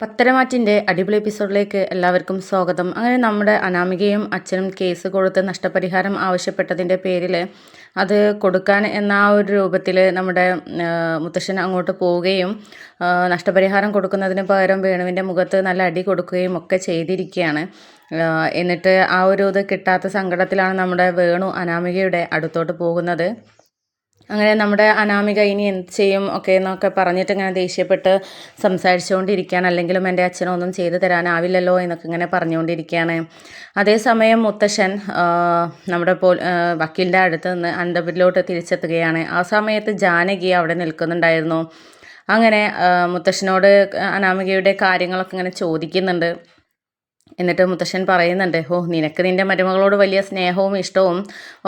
പത്തരമാറ്റിന്റെ അടിപൊളി എപ്പിസോഡിലേക്ക് എല്ലാവർക്കും സ്വാഗതം. അങ്ങനെ നമ്മുടെ അനാമികയും അച്ഛനും കേസ് കൊടുത്ത് നഷ്ടപരിഹാരം ആവശ്യപ്പെട്ടതിന്റെ പേരിൽ അത് കൊടുക്കാൻ എന്ന ആ ഒരു രൂപത്തിൽ നമ്മുടെ മുത്തശ്ശൻ അങ്ങോട്ട് പോവുകയും നഷ്ടപരിഹാരം കൊടുക്കുന്നതിന് പകരം വേണുവിന്റെ മുഖത്ത് നല്ല അടി കൊടുക്കുകയും ഒക്കെ ചെയ്തിരിക്കുകയാണ്. എന്നിട്ട് ആ ഒരു ഇത് കിട്ടാത്ത സങ്കടത്തിലാണ് നമ്മുടെ വേണു അനാമികയുടെ അടുത്തോട്ട് പോകുന്നത്. അങ്ങനെ നമ്മുടെ അനാമിക ഇനി എന്ത് ചെയ്യും ഒക്കെ എന്നൊക്കെ പറഞ്ഞിട്ട് ഇങ്ങനെ ദേഷ്യപ്പെട്ട് സംസാരിച്ചുകൊണ്ടിരിക്കുകയാണ്. അല്ലെങ്കിലും എന്റെ അച്ഛനൊന്നും ചെയ്തു തരാനാവില്ലല്ലോ എന്നൊക്കെ ഇങ്ങനെ പറഞ്ഞുകൊണ്ടിരിക്കുകയാണ്. അതേസമയം മുത്തശ്ശൻ നമ്മുടെ പോ വക്കീലിന്റെ അടുത്ത് നിന്ന് അന്തപുരിലോട്ട് തിരിച്ചെത്തുകയാണ്. ആ സമയത്ത് ജാനകി അവിടെ നിൽക്കുന്നുണ്ടായിരുന്നു. അങ്ങനെ മുത്തശ്ശനോട് അനാമികയുടെ കാര്യങ്ങളൊക്കെ ഇങ്ങനെ ചോദിക്കുന്നുണ്ട്. എന്നിട്ട് മുത്തശ്ശൻ പറയുന്നുണ്ട് ഓ നിനക്ക് നിന്റെ മരുമകളോട് വലിയ സ്നേഹവും ഇഷ്ടവും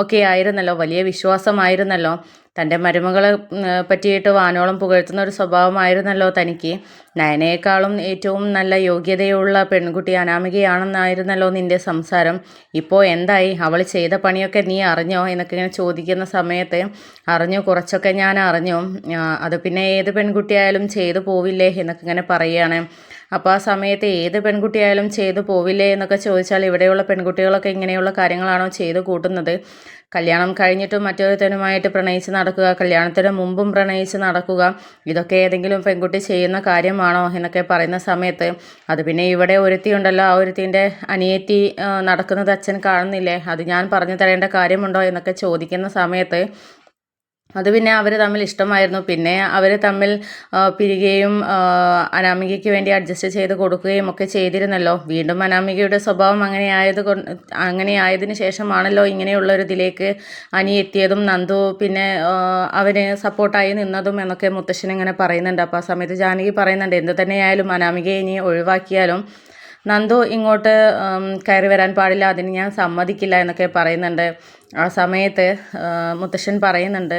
ഒക്കെ ആയിരുന്നല്ലോ വലിയ വിശ്വാസമായിരുന്നല്ലോ. തന്റെ മരുമകളെ പറ്റിയിട്ട് വാനോളം പുകഴ്ത്തുന്ന ഒരു സ്വഭാവമായിരുന്നല്ലോ തനിക്ക്. നയനയേക്കാളും ഏറ്റവും നല്ല യോഗ്യതയുള്ള പെൺകുട്ടി അനാമികയാണെന്നായിരുന്നല്ലോ നിന്റെ സംസാരം. ഇപ്പോൾ എന്തായി? അവൾ ചെയ്ത പണിയൊക്കെ നീ അറിഞ്ഞോ? എന്നൊക്കെ ഇങ്ങനെ ചോദിക്കുന്ന സമയത്ത് അറിഞ്ഞു കുറച്ചൊക്കെ ഞാൻ അറിഞ്ഞു. അത് പിന്നെ ഏത് പെൺകുട്ടിയായാലും ചെയ്തു പോവില്ലേ? എന്നൊക്കെ ഇങ്ങനെ പറയുകയാണ്. അപ്പോൾ ആ സമയത്ത് ഏത് പെൺകുട്ടിയായാലും ചെയ്തു പോവില്ലേ എന്നൊക്കെ ചോദിച്ചാൽ ഇവിടെയുള്ള പെൺകുട്ടികളൊക്കെ ഇങ്ങനെയുള്ള കാര്യങ്ങളാണോ ചെയ്തു കൂട്ടുന്നത്? കല്യാണം കഴിഞ്ഞിട്ടും മറ്റൊരുത്തനുമായിട്ട് പ്രണയിച്ച് നടക്കുക കല്യാണത്തിന് മുമ്പും പ്രണയിച്ച് നടക്കുക ഇതൊക്കെ ഏതെങ്കിലും പെൺകുട്ടി ചെയ്യുന്ന കാര്യമാണോ എന്നൊക്കെ പറയുന്ന സമയത്ത് അത് പിന്നെ ഇവിടെ ഒരുത്തിയുണ്ടല്ലോ ആ ഒരുത്തിന്റെ അനിയത്തി നടക്കുന്നത് അച്ഛൻ കാണുന്നില്ലേ? അത് ഞാൻ പറഞ്ഞു തരേണ്ട കാര്യമുണ്ടോ എന്നൊക്കെ ചോദിക്കുന്ന സമയത്ത് അത് പിന്നെ അവർ തമ്മിൽ ഇഷ്ടമായിരുന്നു. പിന്നെ അവർ തമ്മിൽ പിരികയും അനാമികയ്ക്ക് വേണ്ടി അഡ്ജസ്റ്റ് ചെയ്ത് കൊടുക്കുകയും ഒക്കെ ചെയ്തിരുന്നല്ലോ. വീണ്ടും അനാമികയുടെ സ്വഭാവം അങ്ങനെയായത് കൊണ്ട് അങ്ങനെ ആയതിനു ശേഷമാണല്ലോ ഇങ്ങനെയുള്ള ഒരു ഇതിലേക്ക് അനി എത്തിയതും. നന്ദു പിന്നെ അവന് സപ്പോർട്ടായി നിന്നതും എന്നൊക്കെ മുത്തശ്ശൻ ഇങ്ങനെ പറയുന്നുണ്ട്. അപ്പോൾ ആ സമയത്ത് ജാനകി പറയുന്നുണ്ട് എന്ത് തന്നെയായാലും അനാമികയെ ഇനി ഒഴിവാക്കിയാലും നന്ദു ഇങ്ങോട്ട് കയറി വരാൻ പാടില്ല അതിന് ഞാൻ സമ്മതിക്കില്ല എന്നൊക്കെ പറയുന്നുണ്ട്. ആ സമയത്ത് മുത്തശ്ശൻ പറയുന്നുണ്ട്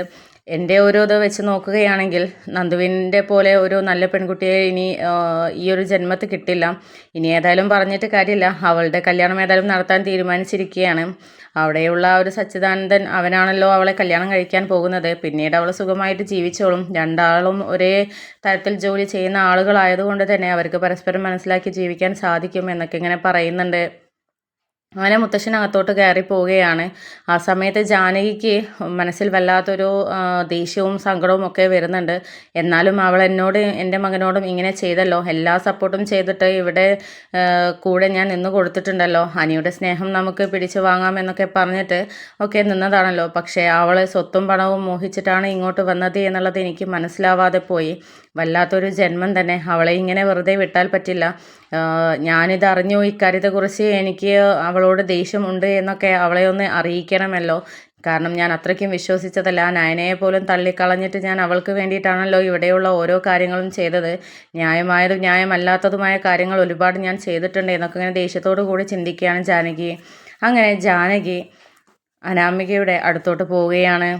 എന്റെ ഒരു ഇത് വെച്ച് നോക്കുകയാണെങ്കിൽ നന്ദുവിന്റെ പോലെ ഒരു നല്ല പെൺകുട്ടിയെ ഇനി ഈ ഒരു ജന്മത്ത് കിട്ടില്ല. ഇനി ഏതായാലും പറഞ്ഞിട്ട് കാര്യമില്ല. അവളുടെ കല്യാണം ഏതായാലും നടത്താൻ തീരുമാനിച്ചിരിക്കുകയാണ്. അവിടെയുള്ള ഒരു സച്ചിദാനന്ദൻ അവനാണല്ലോ അവളെ കല്യാണം കഴിക്കാൻ പോകുന്നത്. പിന്നീട് അവൾ സുഖമായിട്ട് ജീവിച്ചോളും. രണ്ടാളും ഒരേ തരത്തിൽ ജോലി ചെയ്യുന്ന ആളുകളായതുകൊണ്ട് തന്നെ അവർക്ക് പരസ്പരം മനസ്സിലാക്കി ജീവിക്കാൻ സാധിക്കും എന്നൊക്കെ ഇങ്ങനെ പറയുന്നുണ്ട്. അങ്ങനെ മുത്തശ്ശൻ അകത്തോട്ട് കയറി പോവുകയാണ്. ആ സമയത്ത് ജാനകിക്ക് മനസ്സിൽ വല്ലാത്തൊരു ദേഷ്യവും സങ്കടവും ഒക്കെ വരുന്നുണ്ട്. എന്നാലും അവൾ എന്നോട് എന്റെ മകനോടും ഇങ്ങനെ ചെയ്തല്ലോ. എല്ലാ സപ്പോർട്ടും ചെയ്തിട്ട് ഇവിടെ കൂടെ ഞാൻ നിന്ന് കൊടുത്തിട്ടുണ്ടല്ലോ. അനിയുടെ സ്നേഹം നമുക്ക് പിടിച്ചു വാങ്ങാമെന്നൊക്കെ പറഞ്ഞിട്ട് ഒക്കെ നിന്നതാണല്ലോ. പക്ഷേ അവൾ സ്വത്തും പണവും മോഹിച്ചിട്ടാണ് ഇങ്ങോട്ട് വന്നത് എന്നുള്ളത് എനിക്ക് മനസ്സിലാവാതെ പോയി. വല്ലാത്തൊരു ജന്മം തന്നെ. അവളെ ഇങ്ങനെ വെറുതെ വിട്ടാൽ പറ്റില്ല. ഞാനിത് അറിഞ്ഞു. ഇക്കാര്യത്തെക്കുറിച്ച് എനിക്ക് അവളോട് ദേഷ്യമുണ്ട് എന്നൊക്കെ അവളെ ഒന്ന് അറിയിക്കണമല്ലോ. കാരണം ഞാൻ അത്രയ്ക്കും വിശ്വസിച്ചതല്ല. നയനയെ പോലും തള്ളിക്കളഞ്ഞിട്ട് ഞാൻ അവൾക്ക് വേണ്ടിയിട്ടാണല്ലോ ഇവിടെയുള്ള ഓരോ കാര്യങ്ങളും ചെയ്തത്. ന്യായമായതും ന്യായമല്ലാത്തതുമായ കാര്യങ്ങൾ ഒരുപാട് ഞാൻ ചെയ്തിട്ടുണ്ട് എന്നൊക്കെ ഇങ്ങനെ ദേഷ്യത്തോടു കൂടി ചിന്തിക്കുകയാണ് ജാനകി. അങ്ങനെ ജാനകി അനാമികയുടെ അടുത്തോട്ട് പോവുകയാണ്.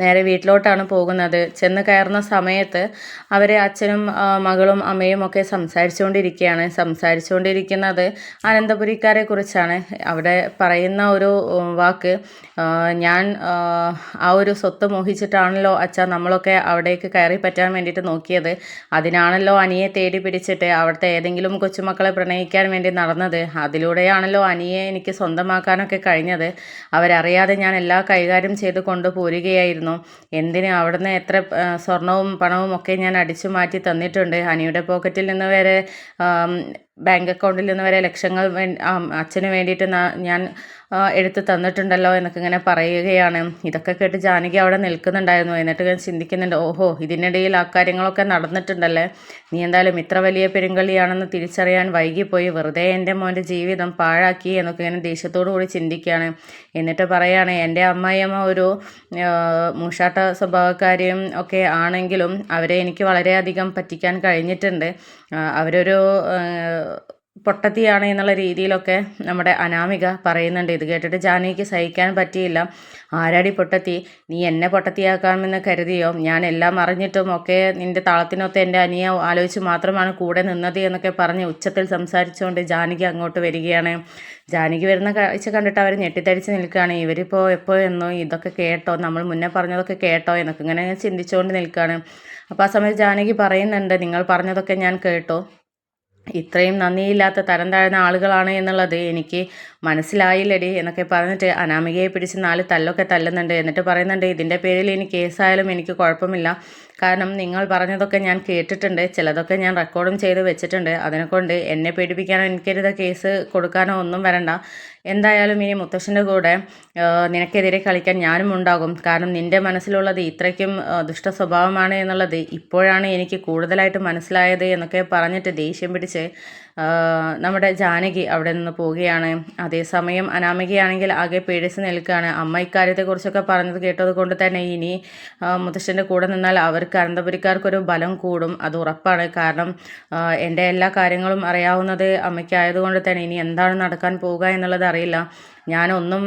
നേരെ വീട്ടിലോട്ടാണ് പോകുന്നത്. ചെന്ന് കയറുന്ന സമയത്ത് അവരെ അച്ഛനും മകളും അമ്മയും ഒക്കെ സംസാരിച്ചുകൊണ്ടിരിക്കുകയാണ്. സംസാരിച്ചുകൊണ്ടിരിക്കുന്നത് അനന്തപുരിക്കാരെ കുറിച്ചാണ്. അവിടെ പറയുന്ന ഒരു വാക്ക് ഞാൻ ആ ഒരു സ്വത്ത് മോഹിച്ചിട്ടാണല്ലോ അച്ഛ നമ്മളൊക്കെ അവിടേക്ക് കയറി പറ്റാൻ വേണ്ടിയിട്ട് നോക്കിയത്. അതിനാണല്ലോ അനിയെ തേടി പിടിച്ചിട്ട് അവിടുത്തെ ഏതെങ്കിലും കൊച്ചുമക്കളെ പ്രണയിക്കാൻ വേണ്ടി നടന്നത്. അതിലൂടെയാണല്ലോ അനിയെ എനിക്ക് സ്വന്തമാക്കാനൊക്കെ കഴിഞ്ഞത്. അവരറിയാതെ ഞാൻ എല്ലാ കൈകാര്യം ചെയ്ത് കൊണ്ടുപോരുകയായിരുന്നു ഉണ്ടായിരുന്നു എന്തിന് അവിടുന്ന് എത്ര സ്വർണവും പണവും ഒക്കെ ഞാൻ അടിച്ചു മാറ്റി തന്നിട്ടുണ്ട്. ഹനിയുടെ പോക്കറ്റിൽ നിന്ന് വരെ ബാങ്ക് അക്കൗണ്ടിൽ നിന്ന് വരെ ലക്ഷങ്ങൾ അച്ഛന് വേണ്ടിയിട്ട് ഞാൻ എടുത്ത് തന്നിട്ടുണ്ടല്ലോ എന്നൊക്കെ ഇങ്ങനെ പറയുകയാണ്. ഇതൊക്കെ കേട്ട് ജാനകി അവിടെ നിൽക്കുന്നുണ്ടായിരുന്നു. എന്നിട്ട് ഞാൻ ചിന്തിക്കുന്നുണ്ട് ഓഹോ ഇതിനിടയിൽ ആ കാര്യങ്ങളൊക്കെ നടന്നിട്ടുണ്ടല്ലേ? നീ എന്തായാലും ഇത്ര വലിയ പെരുങ്കളിയാണെന്ന് തിരിച്ചറിയാൻ വൈകിപ്പോയി. വെറുതെ എന്റെ മോന്റെ ജീവിതം പാഴാക്കി എന്നൊക്കെ ഇങ്ങനെ ദേഷ്യത്തോടു കൂടി ചിന്തിക്കുകയാണ്. എന്നിട്ട് പറയുകയാണ് എന്റെ അമ്മായിയമ്മ ഒരു മൂഷാട്ട സ്വഭാവക്കാരിയും ഒക്കെ ആണെങ്കിലും അവരെ എനിക്ക് വളരെയധികം പറ്റിക്കാൻ കഴിഞ്ഞിട്ടുണ്ട്. അവരൊരു പൊട്ടത്തിയാണ് എന്നുള്ള രീതിയിലൊക്കെ നമ്മുടെ അനാമിക പറയുന്നുണ്ട്. ഇത് കേട്ടിട്ട് ജാനകിക്ക് സഹിക്കാൻ പറ്റിയില്ല. ആരാടി പൊട്ടത്തി? നീ എന്നെ പൊട്ടത്തിയാക്കാമെന്ന് കരുതിയോ? ഞാൻ എല്ലാം അറിഞ്ഞിട്ടും ഒക്കെ നിന്റെ താളത്തിനൊത്ത് എന്റെ അനിയ ആലോചിച്ച് മാത്രമാണ് കൂടെ നിന്നത് എന്നൊക്കെ പറഞ്ഞ് ഉച്ചത്തിൽ സംസാരിച്ചുകൊണ്ട് ജാനകി അങ്ങോട്ട് വരികയാണ്. ജാനകി വരുന്ന കാഴ്ച കണ്ടിട്ട് അവർ ഞെട്ടിത്തടിച്ച് നിൽക്കുകയാണ്. ഇവരിപ്പോൾ എപ്പോൾ എന്നോ? ഇതൊക്കെ കേട്ടോ? നമ്മൾ മുന്നേ പറഞ്ഞതൊക്കെ കേട്ടോ? എന്നൊക്കെ ഇങ്ങനെ ചിന്തിച്ചുകൊണ്ട് നിൽക്കുകയാണ്. അപ്പോൾ ആ സമയത്ത് ജാനകി പറയുന്നുണ്ട് നിങ്ങൾ പറഞ്ഞതൊക്കെ ഞാൻ കേട്ടോ. ഇത്രയും നന്ദിയില്ലാത്ത തരം താഴ്ന്ന ആളുകളാണ് എന്നുള്ളത് എനിക്ക് മനസ്സിലായില്ലടി എന്നൊക്കെ പറഞ്ഞിട്ട് അനാമികയെ പിടിച്ച് നാല് തല്ലൊക്കെ തല്ലുന്നുണ്ട്. എന്നിട്ട് പറയുന്നുണ്ട് ഇതിന്റെ പേരിൽ ഇനി കേസായാലും എനിക്ക് കുഴപ്പമില്ല. കാരണം നിങ്ങൾ പറഞ്ഞതൊക്കെ ഞാൻ കേട്ടിട്ടുണ്ട്. ചിലതൊക്കെ ഞാൻ റെക്കോർഡും ചെയ്ത് വെച്ചിട്ടുണ്ട്. അതിനെക്കൊണ്ട് എന്നെ പേടിപ്പിക്കാനോ എനിക്കരുത് കേസ് കൊടുക്കാനോ ഒന്നും വരണ്ട. എന്തായാലും ഇനി മുത്തശ്ശന്റെ കൂടെ നിനക്കെതിരെ കളിക്കാൻ ഞാനും ഉണ്ടാകും. കാരണം നിന്റെ മനസ്സിലുള്ളത് ഇത്രയ്ക്കും ദുഷ്ട സ്വഭാവമാണ് എന്നുള്ളത് ഇപ്പോഴാണ് എനിക്ക് കൂടുതലായിട്ട് മനസ്സിലായത് എന്നൊക്കെ പറഞ്ഞിട്ട് ദേഷ്യം പിടിച്ച് നമ്മുടെ ജാനകി അവിടെ നിന്ന് പോവുകയാണ്. അതേസമയം അനാമികയാണെങ്കിൽ ആകെ പേടിച്ച് നിൽക്കുകയാണ്. അമ്മ ഇക്കാര്യത്തെക്കുറിച്ചൊക്കെ പറഞ്ഞത് കേട്ടത് കൊണ്ട് തന്നെ ഇനി മുത്തശ്ശന്റെ കൂടെ നിന്നാൽ അവർക്ക് അനന്തപുരിക്കാർക്കൊരു ബലം കൂടും. അത് ഉറപ്പാണ്. കാരണം എന്റെ എല്ലാ കാര്യങ്ങളും അറിയാവുന്നത് അമ്മയ്ക്കായതുകൊണ്ട് തന്നെ ഇനി എന്താണ് നടക്കാൻ പോവുക എന്നുള്ളത് അറിയില്ല. ഞാനൊന്നും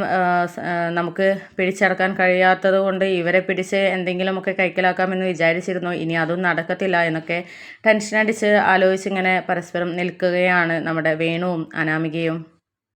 നമുക്ക് പിടിച്ചടക്കാൻ കഴിയാത്തത് കൊണ്ട് ഇവരെ പിടിച്ച് എന്തെങ്കിലുമൊക്കെ കൈക്കലാക്കാമെന്ന് വിചാരിച്ചിരുന്നു. ഇനി അതും നടക്കത്തില്ല എന്നൊക്കെ ടെൻഷൻ അടിച്ച് ആലോചിച്ചിങ്ങനെ പരസ്പരം നിൽക്കുകയാണ് നമ്മുടെ വേണുവും അനാമികയും.